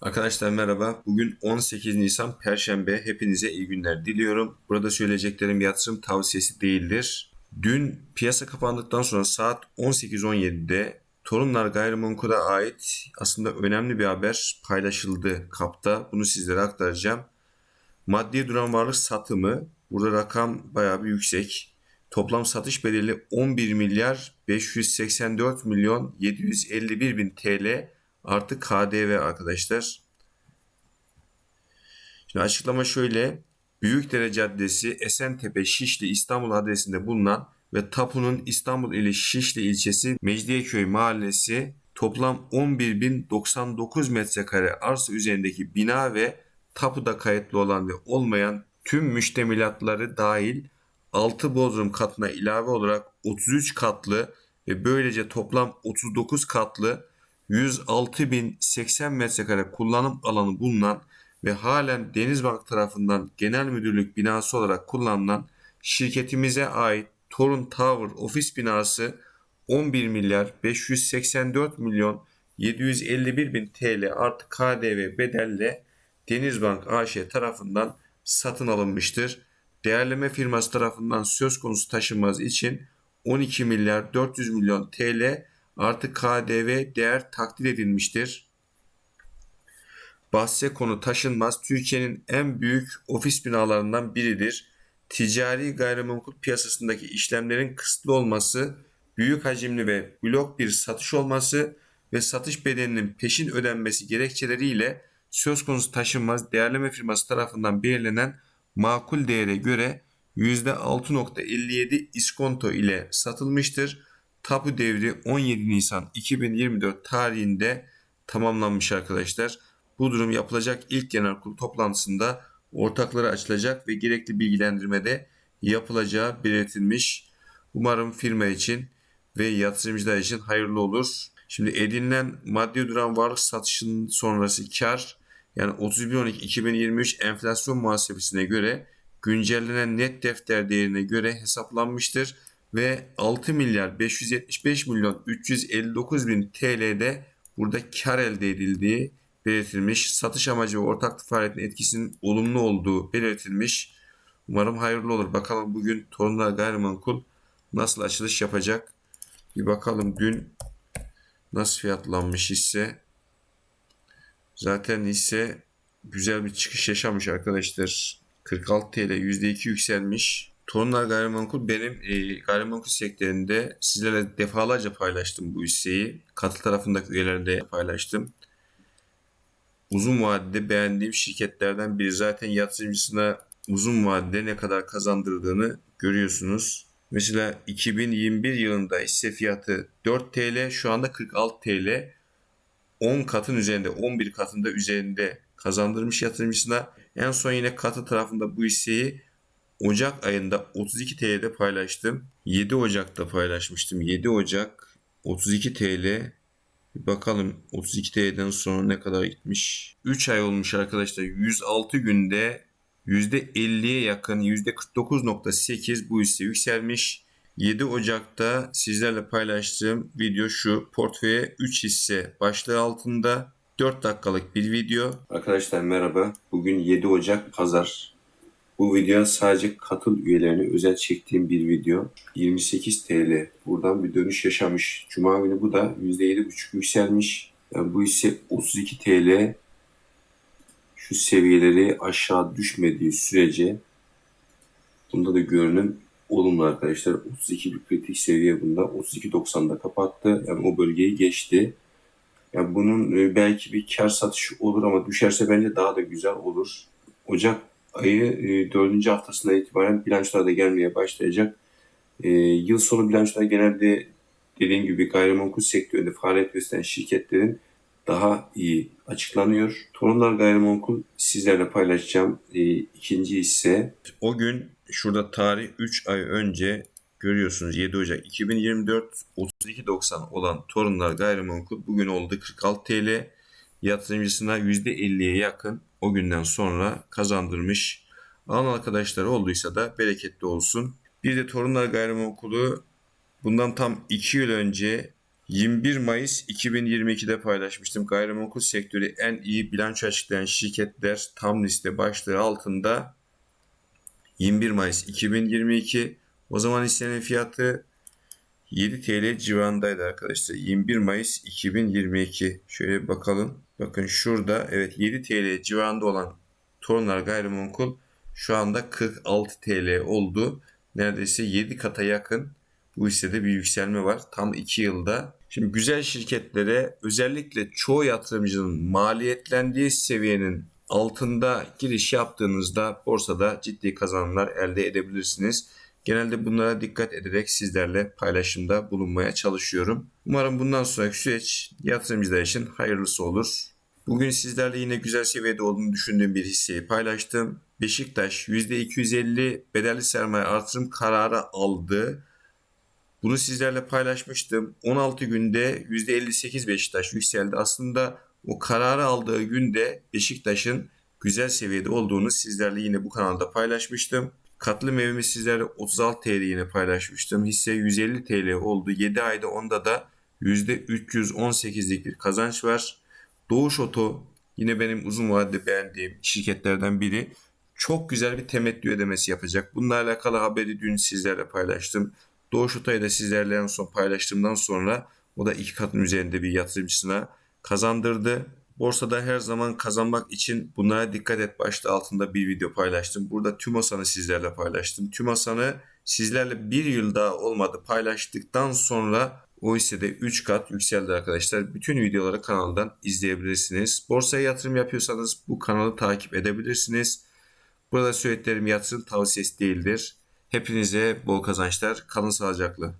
Arkadaşlar merhaba. Bugün 18 Nisan Perşembe. Hepinize iyi günler diliyorum. Burada söyleyeceklerim yatırım tavsiyesi değildir. Dün piyasa kapandıktan sonra saat 18.17'de Torunlar Gayrimenkul'a ait aslında önemli bir haber paylaşıldı kapta. Bunu sizlere aktaracağım. Maddi duran varlık satımı. Burada rakam bayağı bir yüksek. Toplam satış bedeli 11 milyar 584 milyon 751 bin TL artı KDV arkadaşlar. Şimdi açıklama şöyle. Büyükdere Caddesi Esentepe Şişli İstanbul adresinde bulunan ve tapunun İstanbul ili Şişli ilçesi Mecidiyeköy mahallesi toplam 11.099 metrekare arsa üzerindeki bina ve tapuda kayıtlı olan ve olmayan tüm müştemilatları dahil 6 bodrum katına ilave olarak 33 katlı ve böylece toplam 39 katlı 106.080 metrekare kullanım alanı bulunan ve halen Denizbank tarafından genel müdürlük binası olarak kullanılan şirketimize ait Torun Tower ofis binası 11 milyar 584 milyon 751 bin TL artı KDV bedelle Denizbank AŞ tarafından satın alınmıştır. Değerleme firması tarafından söz konusu taşınmaz için 12 milyar 400 milyon TL artı KDV değer takdir edilmiştir. Bahse konu taşınmaz Türkiye'nin en büyük ofis binalarından biridir. Ticari gayrimenkul piyasasındaki işlemlerin kısıtlı olması, büyük hacimli ve blok bir satış olması ve satış bedelinin peşin ödenmesi gerekçeleriyle söz konusu taşınmaz değerleme firması tarafından belirlenen makul değere göre %6.57 iskonto ile satılmıştır. Tapu devri 17 Nisan 2024 tarihinde tamamlanmış arkadaşlar. Bu durum yapılacak ilk genel kurul toplantısında ortaklara açılacak ve gerekli bilgilendirmede yapılacağı belirtilmiş. Umarım firma için ve yatırımcılar için hayırlı olur. Şimdi edinilen maddi duran varlık satışının sonrası kar yani 31.12.2023 enflasyon muhasebesine göre güncellenen net defter değerine göre hesaplanmıştır ve 6 milyar 575 milyon 359 bin TL'de burada kar elde edildiği belirtilmiş. Satış amacı ve ortaklık faaliyetinin etkisinin olumlu olduğu belirtilmiş. Umarım hayırlı olur. Bakalım bugün Torunlar Gayrimenkul nasıl açılış yapacak? Bir bakalım dün nasıl fiyatlanmış hisse. Zaten hisse güzel bir çıkış yaşamış arkadaşlar. 46 TL %2 yükselmiş. Torunlar Gayrimenkul benim e, gayrimenkul sektöründe sizlerle defalarca paylaştım bu hisseyi. Katıl tarafındaki üyelerle paylaştım. Uzun vadede beğendiğim şirketlerden biri. Zaten yatırımcısına uzun vadede ne kadar kazandırdığını görüyorsunuz. Mesela 2021 yılında hisse fiyatı 4 TL şu anda 46 TL. 10 katın üzerinde 11 katında üzerinde kazandırmış yatırımcısına. En son yine katı tarafında bu hisseyi Ocak ayında 32 TL'de paylaştım. 7 Ocak'ta paylaşmıştım. 7 Ocak 32 TL. Bir bakalım 32 TL'den sonra ne kadar gitmiş. 3 ay olmuş arkadaşlar. 106 günde %50'ye yakın %49.8 bu hisse yükselmiş. 7 Ocak'ta sizlerle paylaştığım video şu. Portföye 3 hisse başlığı altında 4 dakikalık bir video. Arkadaşlar merhaba. Bugün 7 Ocak Pazar. Bu video sadece katıl üyelerine özel çektiğim bir video. 28 TL. Buradan bir dönüş yaşamış. Cuma günü bu da %7,5 yükselmiş. Yani bu ise 32 TL şu seviyeleri aşağı düşmediği sürece bunda da görünüm olumlu arkadaşlar. 32 bir kritik seviye bunda. 32.90'da kapattı. Yani o bölgeyi geçti. Yani bunun e, belki bir kar satışı olur ama düşerse bence daha da güzel olur. Ocak ayı e, dördüncü haftasından itibaren bilançolar da gelmeye başlayacak. E, yıl sonu bilançolar genelde dediğim gibi gayrimenkul sektöründe faaliyet gösteren şirketlerin daha iyi açıklanıyor. Torunlar Gayrimenkul sizlerle paylaşacağım e, ikinci hisse. O gün şurada tarih 3 ay önce görüyorsunuz 7 Ocak 2024 32.90 olan Torunlar Gayrimenkul bugün oldu 46 TL. Yatırımcısına %50'ye yakın o günden sonra kazandırmış. Alan arkadaşlar olduysa da bereketli olsun. Bir de Torunlar Gayrimenkul'ü Bundan tam 2 yıl önce 21 Mayıs 2022'de paylaşmıştım. Gayrimenkul sektörü en iyi bilanço açıklayan şirketler tam liste başlığı altında 21 Mayıs 2022. O zaman hissenin fiyatı 7 TL civarındaydı arkadaşlar. 21 Mayıs 2022. Şöyle bir bakalım. Bakın şurada evet 7 TL civarında olan Torunlar Gayrimenkul şu anda 46 TL oldu. Neredeyse 7 kata yakın bu hissede bir yükselme var. Tam 2 yılda. Şimdi güzel şirketlere özellikle çoğu yatırımcının maliyetlendiği seviyenin altında giriş yaptığınızda borsada ciddi kazanımlar elde edebilirsiniz. Genelde bunlara dikkat ederek sizlerle paylaşımda bulunmaya çalışıyorum. Umarım bundan sonraki süreç yatırımcılar için hayırlısı olur. Bugün sizlerle yine güzel seviyede olduğunu düşündüğüm bir hisseyi paylaştım. Beşiktaş %250 bedelli sermaye artırım kararı aldı. Bunu sizlerle paylaşmıştım. 16 günde %58 Beşiktaş yükseldi. Aslında o kararı aldığı günde Beşiktaş'ın güzel seviyede olduğunu sizlerle yine bu kanalda paylaşmıştım. Katılım evimi sizlerle 36 TL yine paylaşmıştım. Hisse 150 TL oldu. 7 ayda onda da %318'lik bir kazanç var. Doğuş Oto yine benim uzun vadede beğendiğim şirketlerden biri. Çok güzel bir temettü ödemesi yapacak. Bununla alakalı haberi dün sizlerle paylaştım. Doğuş Oto'yu da sizlerle en son paylaştığımdan sonra o da iki katın üzerinde bir yatırımcısına kazandırdı. Borsada her zaman kazanmak için bunlara dikkat et başlığı altında bir video paylaştım. Burada TÜMOSAN'ı sizlerle paylaştım. TÜMOSAN'ı sizlerle bir yıl daha olmadı paylaştıktan sonra o hissede 3 kat yükseldi arkadaşlar. Bütün videoları kanaldan izleyebilirsiniz. Borsaya yatırım yapıyorsanız bu kanalı takip edebilirsiniz. Burada söylediklerim yatırım tavsiyesi değildir. Hepinize bol kazançlar. Kalın sağlıcakla.